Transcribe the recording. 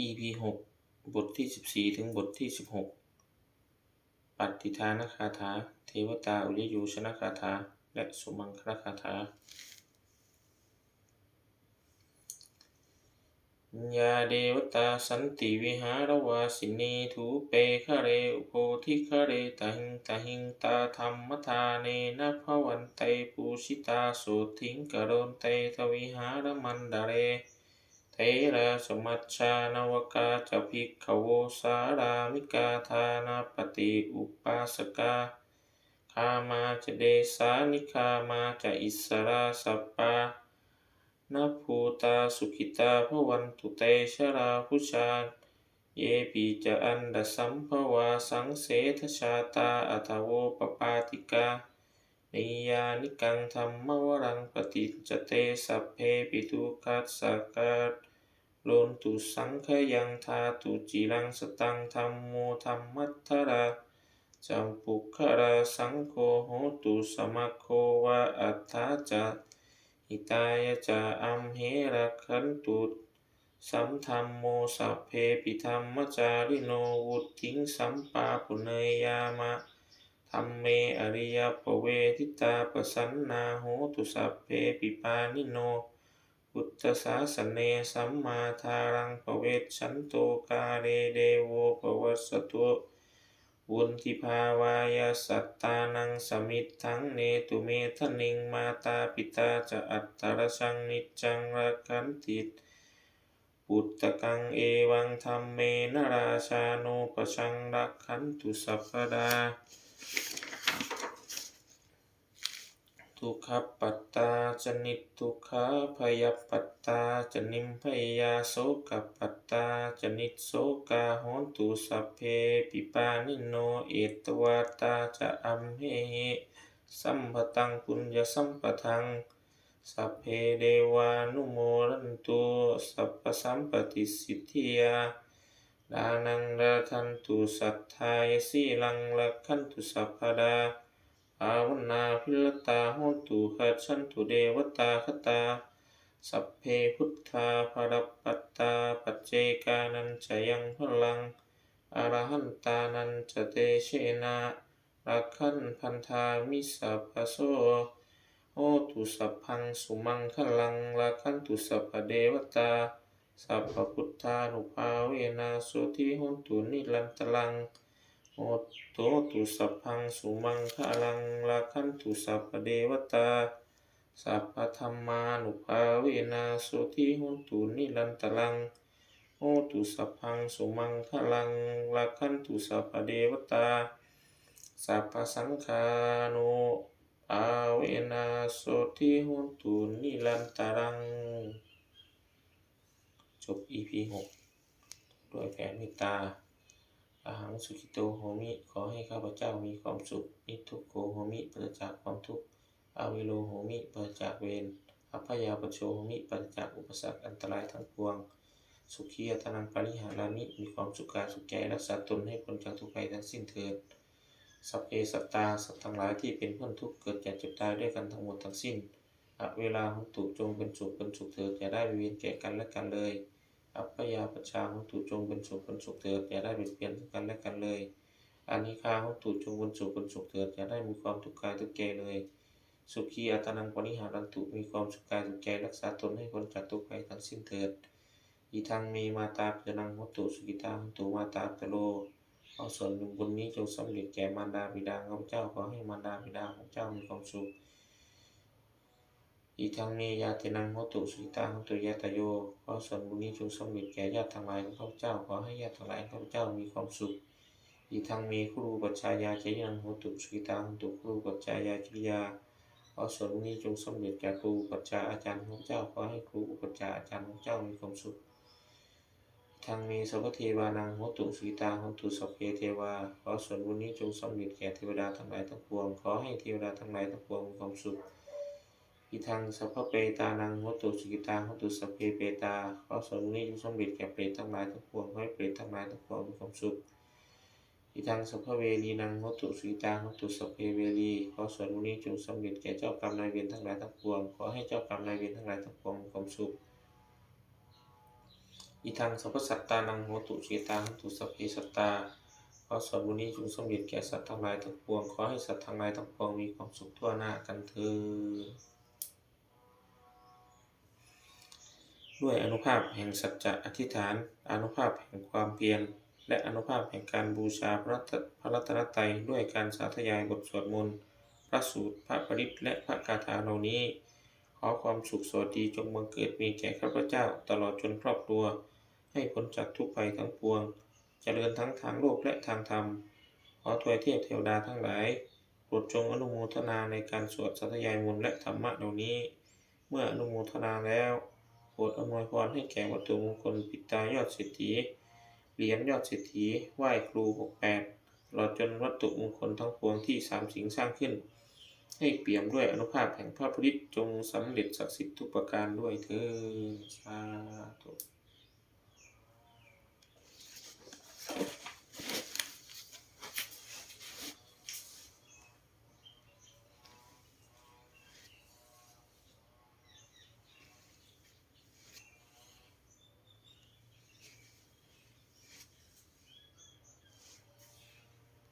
EP หกบทที่สิบสี่ถึงบทที่สิบหกปัตติทานคาถา เทวตาอุริยูชนคาถา และสุมังคลคาถายาเดวตาสันติวิหารวาสินีทูเปคะเรอุโพธิคะเรตหิงตหิงตาธรรมทาเนนะภวันเตปูชิตาโสทิงกรโรนเตทวิหารมันดาเร ระสมัชชานวกาจะภิกขโวสารามิกาทานาปฏิอุปาสกาคามาจะเดสานิคามาจะอิสราสัปปานาภูตาสุขิตาภวันตุเตชราพุชาเยปีจะอันดสัมภวาสังเสทชาตาอัทโวปปาติกานิยานิกังธรรมวรังปฏิจจเตสัพเพปิทุคัสสกัด โลนตุสังขยังทาตุจิรังสตังธรรมโมธรรมัทธราจัมปุคราสังโฆโหตุสมัคโควะอัฏฐาจะหิตายจะอัมเหระขันตุสัมธรรมโมสัพเพปิธรรมจาริโนวุติงสัมปาปุเนยยามะธรรมเมอริยปเวทิตาปสันนาโหตุสัพเพปิปานิโน พุทธศาสเนสัมมาทารังปเวชชันโตกาเรเดโวปวัสตุวุนทิภาวายสัตตานังสมิทธังเนตุเมทนิงมาตาปิตาจะอัตตรชังนิจจังรักขันติตปุตตะกังเอวังธรรมเมนราชาโนปชังรักขันตุสัพพดา ทุกขปัตตาจนิทุกขาพยปัตตาจนิมพยาโสกปัตตาจนิโสกาหนตุสัพเพปิปานิโนเอตวาตาจะอัมเหสัมปตังปุญญสัมปทังสัพเพเดวานุโมรันตุสัพพสัมปติสิทธิยาดานังราคันตุสัทธายสีลังละคันตุสัพพดา ภาวนาพิลตาโหตุขัดฉันตุเดวตาคตา สัพเพพุทธาภรปัตตาปัจเจกานันจยังพลังอรหันตานันจะเตเชนะรักขันพันธามิสัพโสโหตุสัพพังสุมังคลังรักขันตุสัพเดวตา สัพพุทธานุภาเวนะสุทิโหตุนิรันตลัง โอโตตุสัพพังสุมังคลังลาคันตุสัพพเดวตา สัพพธรรมานุภาเวนะโสทิหุนตุนิรันตลัง โอตุสัพพังสุมังคลังลาคันตุสัพพเดวตา สัพพสังฆานุภาเวนะโสทิหุนตุนิรันตลัง จบ EP หกด้วยแผ่เมตตา อาหังสุขิโตโหมิ ขอให้ข้าพเจ้ามีความสุข นิทุกโขโหมิปราศจากความทุกข์อาวิโลโหมิปราศจากเวรอัพยาปโชโหมิปราศจากอุปสรรคอันตรายทั้งปวง สุขียตนังปริหารามิมีความสุขกายสุขใจรักษาตนให้พ้นจากทุกภัยทั้งสิ้นเถิด สัพเพสัตตา สัตว์ทั้งหลายที่เป็นเพื่อนทุกข์เกิดแก่เจ็บตายด้วยกันทั้งหมดทั้งสิ้นอเวลาหุตุจงเป็นสุขเป็นสุขเถิดอย่าได้เวียนแก่กันและกันเลย อัปปยาปชชาหุตุจงเป็นสุขเป็นสุขเถิดอย่าได้เบียดเบียนกันและกันเลยอานิคาหุตุจงเป็นสุขเป็นสุขเถิดอย่าได้มีความทุกข์กายทุกข์ใจเลย สุขีอัตนังปณิหารันตุมีความสุขกายสุขใจรักษาตนให้พ้นจากทุกภัยทั้งสิ้นเถิดอีทางมีมาตาปิจนังหุตุสุกิตาหุตุมาตาปโลเอาส่วนบุญนี้จงสำเร็จแก่มารดาบิดาของเจ้าขอให้มารดาบิดาของเจ้ามีความสุข อีทางเมยาเตนังโหตุสุขิตาโหตุยะตโยขอส่วนบุญนี้จงสำเร็จแก่ญาติทั้งหลายของข้าพเจ้าขอให้ญาติทั้งหลายของข้าพเจ้ามีความสุข อีทางเมครูปัจจายาเจยังโหตุสุขิตาโหตุครูปัจจายาจิยาขอส่วนบุญนี้จงสำเร็จแก่ครูปัจจาอาจารย์ของเจ้าขอให้ครูปัจจาอาจารย์ของเจ้ามีความสุขทางมีสัพเทวานังโหตุสุขิตาโหตุสัพเพเทวาขอส่วนบุญนี้จงสำเร็จแก่เทวดาทั้งหลายทั้งปวง ขอให้เทวดาทั้งหลายทั้งปวงมีความสุข อีทางสัพเพเปตานังโหตุสุกิตาโหตุสัพเพเปตาขอส่วนบุญนี้จงสำเร็จแก่เปรตทั้งหลายทั้งปวงขอให้เปรตทั้งหลายทั้งปวงมีความสุขอีทางสัพเพเวรีนังโหตุสุกิตาโหตุสัพเพเวรีขอส่วนบุญนี้จงสำเร็จแก่เจ้ากรรมนายเวรทั้งหลายทั้งปวงขอให้เจ้ากรรมนายเวรทั้งหลายทั้งปวงมีความสุขออีทังสัพพสัตตานังโหตุเชตาหัตุสัพเพสัตตาขอส่วนบุญนี้จงสำเร็จแก่สัตว์ทั้งหลายทั้งปวง ขอให้สัตว์ทั้งหลายทั้งปวงมีความสุขทั่วหน้ากันเถิด ด้วยอนุภาพแห่งสัจจะอธิษฐาน อนุภาพแห่งความเพียร และอนุภาพแห่งการบูชาพระรัตพระรัตนตรัยด้วยการสาธยายบทสวดมนต์พระสูตรพระปริตและพระคาถาเหล่านี้ ขอความสุขสวัสดีจงบังเกิดมีแก่ข้าพเจ้าตลอดจนครอบครัว ให้พ้นจากทุกภัยทั้งปวงจเจริญทั้งทางโลกและทางธรรม ขอถวยเทพเทวดาทั้งหลายโปรดจงอนุโมทนาในการสวดสัตยายมนต์และธรรมะเหล่านี้ เมื่ออนุโมทนาแล้ว โปรดอำนวยพรให้แก่วัตถุมงคลปิตายอดเศรษฐี เหรียญยอดเศรษฐี ไหว้ครู 68ตลอดจนวัตถุมงคลทั้งปวงที่สามสิงสร้างขึ้น ให้เปี่ยมด้วยอนุภาพแห่งพระพุทธจงสำเร็จศักดิ์สิทธิ์ทุกประการด้วยเถิดสาธุ